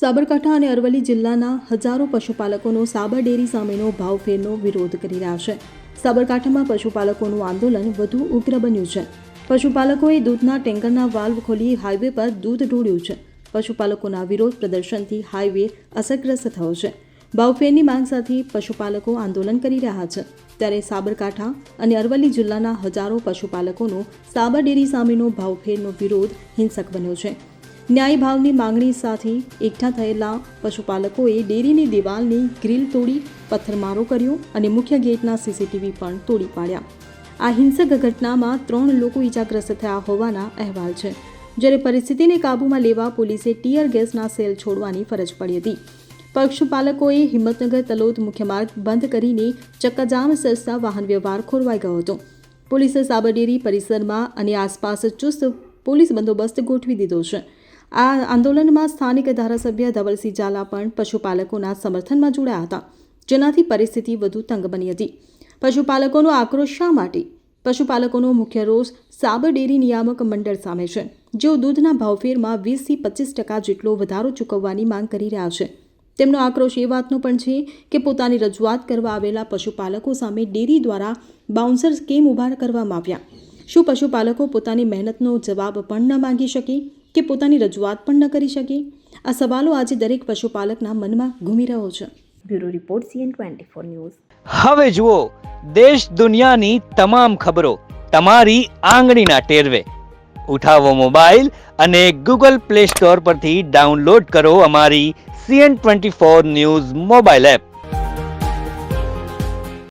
સાબરકાંઠા અને અરવલ્લી જિલ્લાના હજારો પશુપાલકોનો સાબર ડેરી સામેનો ભાવફેરનો વિરોધ કરી રહ્યા છે. સાબરકાંઠામાં પશુપાલકોનું આંદોલન વધુ ઉગ્ર બન્યું છે. પશુપાલકોએ દૂધના ટેન્કરના વાલ્વ ખોલી હાઈવે પર દૂધ ઢોળ્યું છે. પશુપાલકોના વિરોધ પ્રદર્શનથી હાઈવે અસરગ્રસ્ત થયો છે. ભાવફેરની માંગ સાથે પશુપાલકો આંદોલન કરી રહ્યા છે. ત્યારે સાબરકાંઠા અને અરવલ્લી જિલ્લાના હજારો પશુપાલકોનો સાબર ડેરી સામેનો ભાવફેરનો વિરોધ હિંસક બન્યો છે. ન્યાય ભાવની માંગણી સાથે એકઠા થયેલા પશુપાલકોએ ડેરીની દિવાલની ગ્રીલ તોડી, પથ્થરમારો કર્યો અને મુખ્ય ગેટના સીસીટીવી પણ તોડી પાડ્યા. આ હિંસક ઘટનામાં ત્રણ લોકો ઈજાગ્રસ્ત થયા હોવાના અહેવાલ છે, જ્યારે પરિસ્થિતિને કાબૂમાં લેવા પોલીસે ટીયર ગેસના સેલ છોડવાની ફરજ પડી હતી. પશુપાલકોએ હિંમતનગર તલોદ મુખ્ય માર્ગ બંધ કરીને ચક્કાજામ સર્જતા વાહન વ્યવહાર ખોરવાઈ ગયો હતો. પોલીસે સાબરડેરી પરિસરમાં અને આસપાસ ચુસ્ત પોલીસ બંદોબસ્ત ગોઠવી દીધો છે. આ આંદોલનમાં સ્થાનિક ધારાસભ્ય ધવલસિંહ ઝાલા પણ પશુપાલકોના સમર્થનમાં જોડાયા હતા, જેનાથી પરિસ્થિતિ વધુ તંગ બની હતી. પશુપાલકોનો આક્રોશ શા માટે? પશુપાલકોનો મુખ્ય રોષ સાબર ડેરી નિયામક મંડળ સામે છે, જેઓ દૂધના ભાવફેરમાં વીસથી પચીસ ટકા જેટલો વધારો ચૂકવવાની માંગ કરી રહ્યા છે. તેમનો આક્રોશ એ વાતનો પણ છે કે પોતાની રજૂઆત કરવા આવેલા પશુપાલકો સામે ડેરી દ્વારા બાઉન્સર્સ કેમ ઊભા કરવામાં આવ્યા. શું પશુપાલકો પોતાની મહેનતનો જવાબ પણ ન માંગી શકે? કે પોતાની રજૂઆત પણ ન કરી શકે? આ સવાલો આજે દરેક પશુપાલકના મનમાં ઘૂમી રહ્યો છે. Bureau report CN twenty four news. હવે જુઓ દેશ દુનિયાની તમામ ખબરો તમારી આંગળીના ટેરવે. ઉઠાવો મોબાઈલ અને ગૂગલ પ્લે સ્ટોર પરથી ડાઉનલોડ કરો અમારી CN twenty four news mobile app.